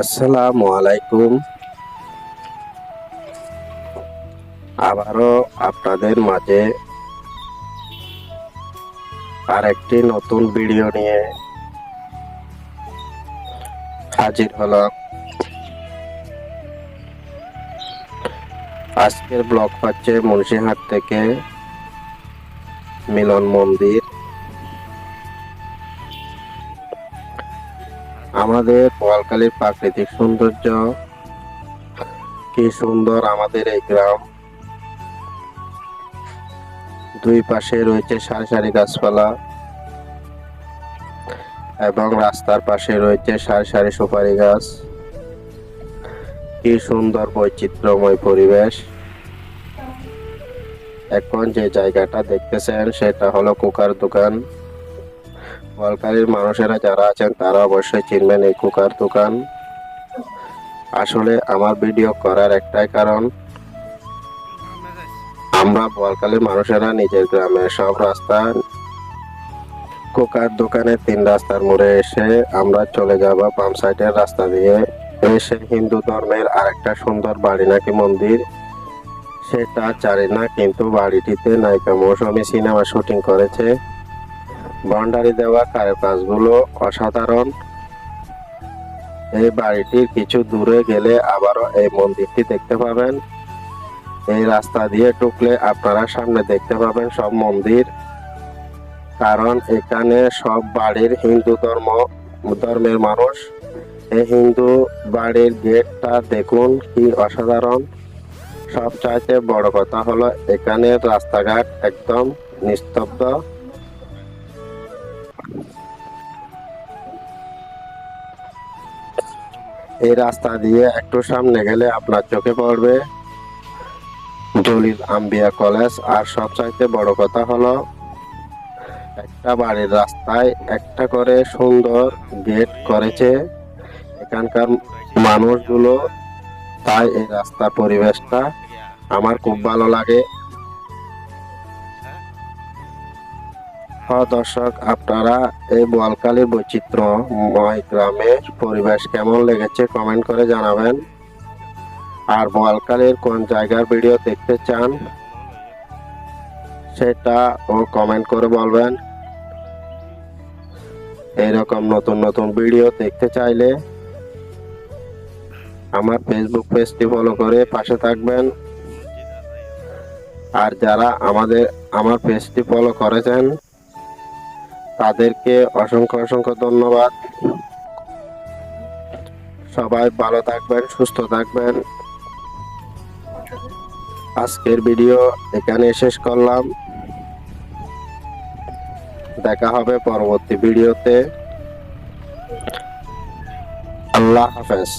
আসসালামু আলাইকুম। আবারও আপনাদের মাঝে আরেকটি নতুন ভিডিও নিয়ে হাজির হলাম। আজকের ব্লগ পাচ্ছে মুন্সিহাট থেকে মিলন মন্দির। আমাদের বোয়ালখালীর প্রাকৃতিক সৌন্দর্য, কি সুন্দর আমাদের এই গ্রাম। দুই পাশে রয়েছে সারি সারি গাছপালা এবং রাস্তার পাশে রয়েছে সারি সারি সুপারি গাছ। কি সুন্দর বৈচিত্র্যময় পরিবেশ। এখন যে জায়গাটা দেখতেছেন, সেটা হলো কুকার দোকান। বোয়ালখালীর মানুষেরা যারা আছেন, তারা অবশ্যই চিনবেন এই কুকার দোকান। আসলে আমার ভিডিও করার একটাই কারণ, আমরা বোয়ালখালীর মানুষেরা নিজের গ্রামের সব রাস্তা, কুকার দোকানের তিন রাস্তার মোড়ে এসে আমরা চলে যাব বাম সাইডের রাস্তা দিয়ে। এসে হিন্দু ধর্মের আরেকটা সুন্দর বাড়ি নাকি মন্দির, সেটা জানি না, কিন্তু বাড়িটিতে নায়িকা মৌসুমী সিনেমা শুটিং করেছে। বাউন্ডারি দেওয়া কারুকাজগুলো অসাধারণ। এই বাড়িটির কিছু দূরে গেলে আবারও এই মন্দিরটি দেখতে পাবেন। এই রাস্তা দিয়ে টুকলে আপনারা সামনে দেখতে পাবেন সব মন্দির। কারণ এখানে সব বাড়ির হিন্দু ধর্ম, ধর্মের মানুষ। এই হিন্দু বাড়ির গেটটা দেখুন কি অসাধারণ। সবচাইতে বড় কথা হলো এখানে রাস্তাঘাট একদম নিস্তব্ধ। এই রাস্তা দিয়ে একটু সামনে গেলে আপনার চোখে পড়বে জলিল আম্বিয়া কলেজ। আর সবচাইতে বড় কথা হলো, একটা বাড়ির রাস্তায় একটা করে সুন্দর গেট করেছে। এখানকার মানুষগুলো, তাই এই রাস্তার পরিবেশটা আমার খুব ভালো লাগে। হ্যাঁ দর্শক, আপনারা এই বোয়ালখালীর বৈচিত্র্যময় গ্রামের পরিবেশ কেমন লেগেছে কমেন্ট করে জানাবেন। আর বোয়ালখালীর কোন জায়গার ভিডিও দেখতে চান, সেটা ও কমেন্ট করে বলবেন। এইরকম নতুন নতুন ভিডিও দেখতে চাইলে আমার ফেসবুক পেজটি ফলো করে পাশে থাকবেন। আর যারা আমাদের, আমার পেজটি ফলো করেছেন তাদেরকে অসংখ্য অসংখ্য ধন্যবাদ। সবাই ভালো থাকবেন, সুস্থ থাকবেন। আজকের ভিডিও এখানে শেষ করলাম। দেখা হবে পরবর্তী ভিডিওতে। আল্লাহ হাফেজ।